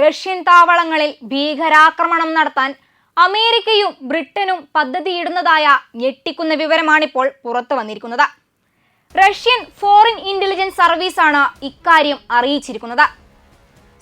Russian താവളങ്ങളിൽ ഭീകരാക്രമണം നടത്താൻ അമേരിക്കയും ബ്രിട്ടനും പദ്ധതിയിടുന്നതായ ഞെട്ടിക്കുന്ന വിവരമാണിപ്പോൾ പുറത്തു വന്നിരിക്കുന്നത്. റഷ്യൻ ഫോറിൻ ഇന്റലിജൻസ് സർവീസാണ് ഇക്കാര്യം അറിയിച്ചിരിക്കുന്നത്.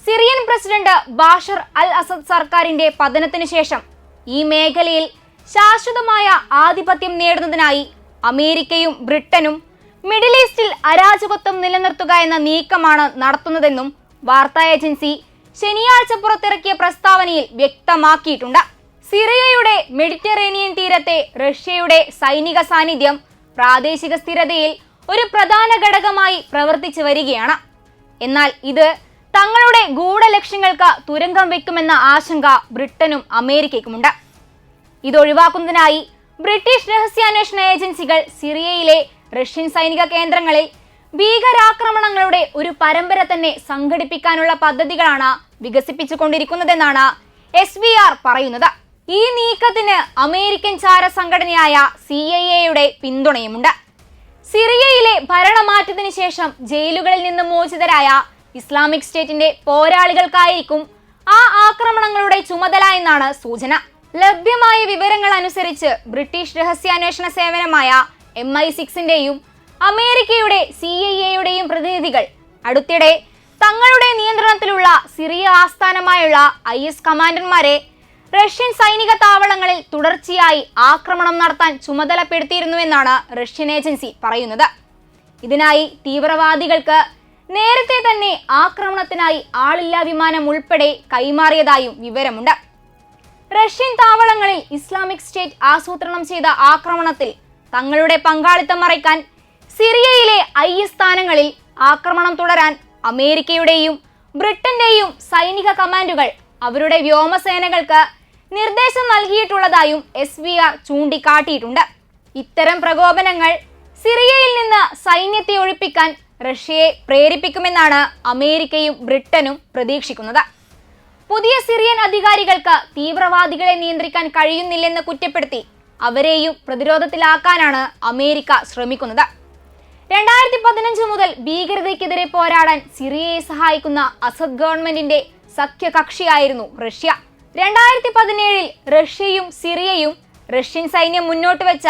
Syrian president Bashar al Assad സർക്കാരിന്റെ പതനത്തിന് ശേഷം ഈ മേഖലയിൽ ശാശ്വതമായ ആധിപത്യം നേടുന്നതിനായി അമേരിക്കയും ബ്രിട്ടനും മിഡിൽ ഈസ്റ്റിൽ അരാജകത്വം നിലനിർത്തുക എന്ന നീക്കമാണ് നടത്തുന്നതെന്നും വാർത്താ ഏജൻസി ശനിയാഴ്ച പുറത്തിറക്കിയ പ്രസ്താവനയിൽ വ്യക്തമാക്കിയിട്ടുണ്ട്. സിറിയയുടെ മെഡിറ്ററേനിയൻ തീരത്തെ റഷ്യയുടെ സൈനിക സാന്നിധ്യം പ്രാദേശിക സ്ഥിരതയിൽ ഒരു പ്രധാന ഘടകമായി പ്രവർത്തിച്ചു വരികയാണ്. എന്നാൽ ഇത് തങ്ങളുടെ ഗൂഢലക്ഷ്യങ്ങൾക്ക് തുരങ്കം വെക്കുമെന്ന ആശങ്ക ബ്രിട്ടനും അമേരിക്കയ്ക്കുമുണ്ട്. ഇതൊഴിവാക്കുന്നതിനായി ബ്രിട്ടീഷ് രഹസ്യാന്വേഷണ ഏജൻസികൾ സിറിയയിലെ റഷ്യൻ സൈനിക കേന്ദ്രങ്ങളിൽ ഭീകരാക്രമണങ്ങളുടെ ഒരു പരമ്പര തന്നെ സംഘടിപ്പിക്കാനുള്ള പദ്ധതികളാണ് വികസിപ്പിച്ചുകൊണ്ടിരിക്കുന്നതെന്നാണ് എസ് വി ആർ പറയുന്നത്. ഈ നീക്കത്തിന് അമേരിക്കൻ ചാര സംഘടനയായ സി ഐ എയുടെ പിന്തുണയുമുണ്ട്. സിറിയയിലെ ഭരണമാറ്റത്തിന് ശേഷം ജയിലുകളിൽ നിന്ന് മോചിതരായ ഇസ്ലാമിക് സ്റ്റേറ്റിന്റെ പോരാളികൾക്കായിരിക്കും ആ ആക്രമണങ്ങളുടെ ചുമതല എന്നാണ് സൂചന. ലഭ്യമായ വിവരങ്ങൾ അനുസരിച്ച് ബ്രിട്ടീഷ് രഹസ്യാന്വേഷണ സേവനമായ എം ഐ സിക്സിന്റെയും അമേരിക്കയുടെ സി ഐ എയുടെയും പ്രതിനിധികൾ അടുത്തിടെ തങ്ങളുടെ നിയന്ത്രണത്തിലുള്ള സിറിയ ആസ്ഥാനമായുള്ള ഐ എസ് കമാൻഡർമാരെ റഷ്യൻ സൈനിക താവളങ്ങളിൽ തുടർച്ചയായി ആക്രമണം നടത്താൻ ചുമതലപ്പെടുത്തിയിരുന്നുവെന്നാണ് റഷ്യൻ ഏജൻസി പറയുന്നത്. ഇതിനായി തീവ്രവാദികൾക്ക് നേരത്തെ തന്നെ ആക്രമണത്തിനായി ആളില്ലാ വിമാനം ഉൾപ്പെടെ കൈമാറിയതായും വിവരമുണ്ട്. റഷ്യൻ താവളങ്ങളിൽ ഇസ്ലാമിക് സ്റ്റേറ്റ് ആസൂത്രണം ചെയ്ത ആക്രമണത്തിൽ തങ്ങളുടെ പങ്കാളിത്തം മറയ്ക്കാൻ സിറിയയിലെ ഐ എസ് സ്ഥാനങ്ങളിൽ ആക്രമണം തുടരാൻ അമേരിക്കയുടെയും ബ്രിട്ടന്റെയും സൈനിക കമാൻഡുകൾ അവരുടെ വ്യോമസേനകൾക്ക് നിർദ്ദേശം നൽകിയിട്ടുള്ളതായും എസ് വി ആർ ചൂണ്ടിക്കാട്ടിയിട്ടുണ്ട്. ഇത്തരം പ്രകോപനങ്ങൾ സിറിയയിൽ നിന്ന് സൈന്യത്തെ ഒഴിപ്പിക്കാൻ റഷ്യയെ പ്രേരിപ്പിക്കുമെന്നാണ് അമേരിക്കയും ബ്രിട്ടനും പ്രതീക്ഷിക്കുന്നത്. പുതിയ സിറിയൻ അധികാരികൾക്ക് തീവ്രവാദികളെ നിയന്ത്രിക്കാൻ കഴിയുന്നില്ലെന്ന് കുറ്റപ്പെടുത്തി അവരെയും പ്രതിരോധത്തിലാക്കാനാണ് അമേരിക്ക ശ്രമിക്കുന്നത്. രണ്ടായിരത്തി പതിനഞ്ച് മുതൽ ഭീകരതയ്ക്കെതിരെ പോരാടാൻ സിറിയയെ സഹായിക്കുന്ന അസദ് ഗവൺമെന്റിന്റെ സഖ്യകക്ഷിയായിരുന്നു റഷ്യ. രണ്ടായിരത്തി പതിനേഴിൽ റഷ്യയും സിറിയയും റഷ്യൻ സൈന്യം മുന്നോട്ട് വെച്ച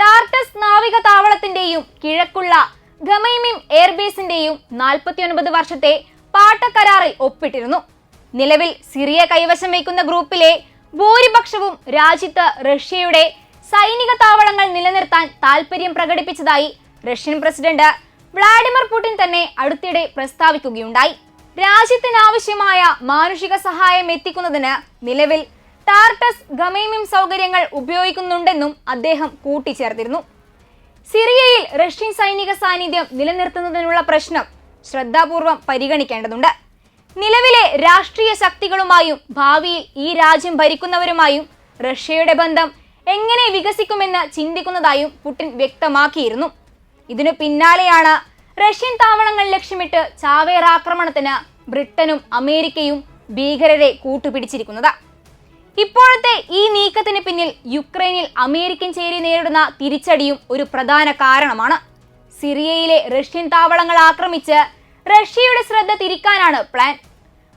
ടാർട്ടസ് നാവിക താവളത്തിന്റെയും കിഴക്കുള്ള ഗമൈമിം എയർബേസിന്റെയും നാൽപ്പത്തിയൊൻപത് വർഷത്തെ പാട്ടക്കരാറിൽ ഒപ്പിട്ടിരുന്നു. നിലവിൽ സിറിയ കൈവശം വയ്ക്കുന്ന ഗ്രൂപ്പിലെ ഭൂരിപക്ഷവും രാജ്യത്ത് റഷ്യയുടെ സൈനിക താവളങ്ങൾ നിലനിർത്താൻ താൽപര്യം പ്രകടിപ്പിച്ചതായി റഷ്യൻ പ്രസിഡന്റ് വ്ളാഡിമിർ പുടിൻ തന്നെ അടുത്തിടെ പ്രസ്താവിക്കുകയുണ്ടായി. രാജ്യത്തിനാവശ്യമായ മാനുഷിക സഹായം എത്തിക്കുന്നതിന് നിലവിൽ ടാർട്ടസ് ഗമേമിം സൗകര്യങ്ങൾ ഉപയോഗിക്കുന്നുണ്ടെന്നും അദ്ദേഹം കൂട്ടിച്ചേർത്തിരുന്നു. സിറിയയിൽ റഷ്യൻ സൈനിക സാന്നിധ്യം നിലനിർത്തുന്നതിനുള്ള പ്രശ്നം ശ്രദ്ധാപൂർവം പരിഗണിക്കേണ്ടതുണ്ട്. നിലവിലെ രാഷ്ട്രീയ ശക്തികളുമായും ഭാവിയിൽ ഈ രാജ്യം ഭരിക്കുന്നവരുമായും റഷ്യയുടെ ബന്ധം എങ്ങനെ വികസിക്കുമെന്ന് ചിന്തിക്കുന്നതായും പുടിൻ വ്യക്തമാക്കിയിരുന്നു. ഇതിനു പിന്നാലെയാണ് റഷ്യൻ താവളങ്ങൾ ലക്ഷ്യമിട്ട് ചാവേർ ആക്രമണത്തിന് ബ്രിട്ടനും അമേരിക്കയും ഭീകരരെ കൂട്ടുപിടിച്ചിരിക്കുന്നത്. ഇപ്പോഴത്തെ ഈ നീക്കത്തിന് പിന്നിൽ യുക്രൈനിൽ അമേരിക്കൻ ചേരി നേരിടുന്ന തിരിച്ചടിയും ഒരു പ്രധാന കാരണമാണ്. സിറിയയിലെ റഷ്യൻ താവളങ്ങൾ ആക്രമിച്ച് റഷ്യയുടെ ശ്രദ്ധ തിരിക്കാനാണ് പ്ലാൻ.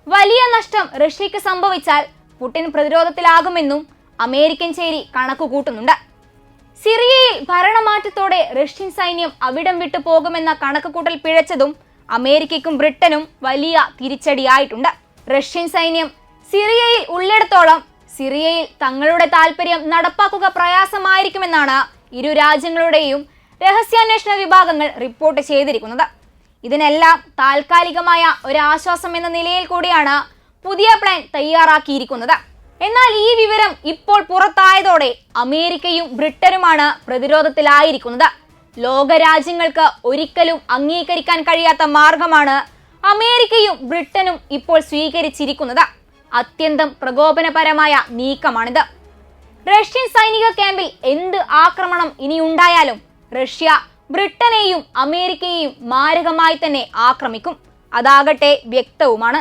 വലിയ നഷ്ടം റഷ്യക്ക് സംഭവിച്ചാൽ പുടിൻ പ്രതിരോധത്തിലാകുമെന്നും അമേരിക്കൻ ചേരി കണക്കുകൂട്ടുന്നുണ്ട്. സിറിയയിൽ ഭരണമാറ്റത്തോടെ റഷ്യൻ സൈന്യം അവിടം വിട്ടു പോകുമെന്ന കണക്കുകൂട്ടൽ പിഴച്ചതും അമേരിക്കയ്ക്കും ബ്രിട്ടനും വലിയ തിരിച്ചടിയായിട്ടുണ്ട്. റഷ്യൻ സൈന്യം സിറിയയിൽ ഉള്ളിടത്തോളം സിറിയയിൽ തങ്ങളുടെ താൽപര്യം നടപ്പാക്കുക പ്രയാസമായിരിക്കുമെന്നാണ് ഇരു രാജ്യങ്ങളുടെയും രഹസ്യാന്വേഷണ വിഭാഗങ്ങൾ റിപ്പോർട്ട് ചെയ്തിരിക്കുന്നത്. ഇതിനെല്ലാം താൽക്കാലികമായ ഒരാശ്വാസം എന്ന നിലയിൽ കൂടിയാണ് പുതിയ പ്ലാൻ തയ്യാറാക്കിയിരിക്കുന്നത്. എന്നാൽ ഈ വിവരം ഇപ്പോൾ പുറത്തായതോടെ അമേരിക്കയും ബ്രിട്ടനുമാണ് പ്രതിരോധത്തിലായിരിക്കുന്നത്. ലോകരാജ്യങ്ങൾക്ക് ഒരിക്കലും അംഗീകരിക്കാൻ കഴിയാത്ത മാർഗമാണ് അമേരിക്കയും ബ്രിട്ടനും ഇപ്പോൾ സ്വീകരിച്ചിരിക്കുന്നത്. അത്യന്തം പ്രകോപനപരമായ നീക്കമാണിത്. റഷ്യൻ സൈനിക ക്യാമ്പിൽ എന്ത് ആക്രമണം ഇനി ഉണ്ടായാലും റഷ്യ ബ്രിട്ടനെയും അമേരിക്കയെയും മാരകമായി തന്നെ ആക്രമിക്കും. അതാകട്ടെ വ്യക്തവുമാണ്.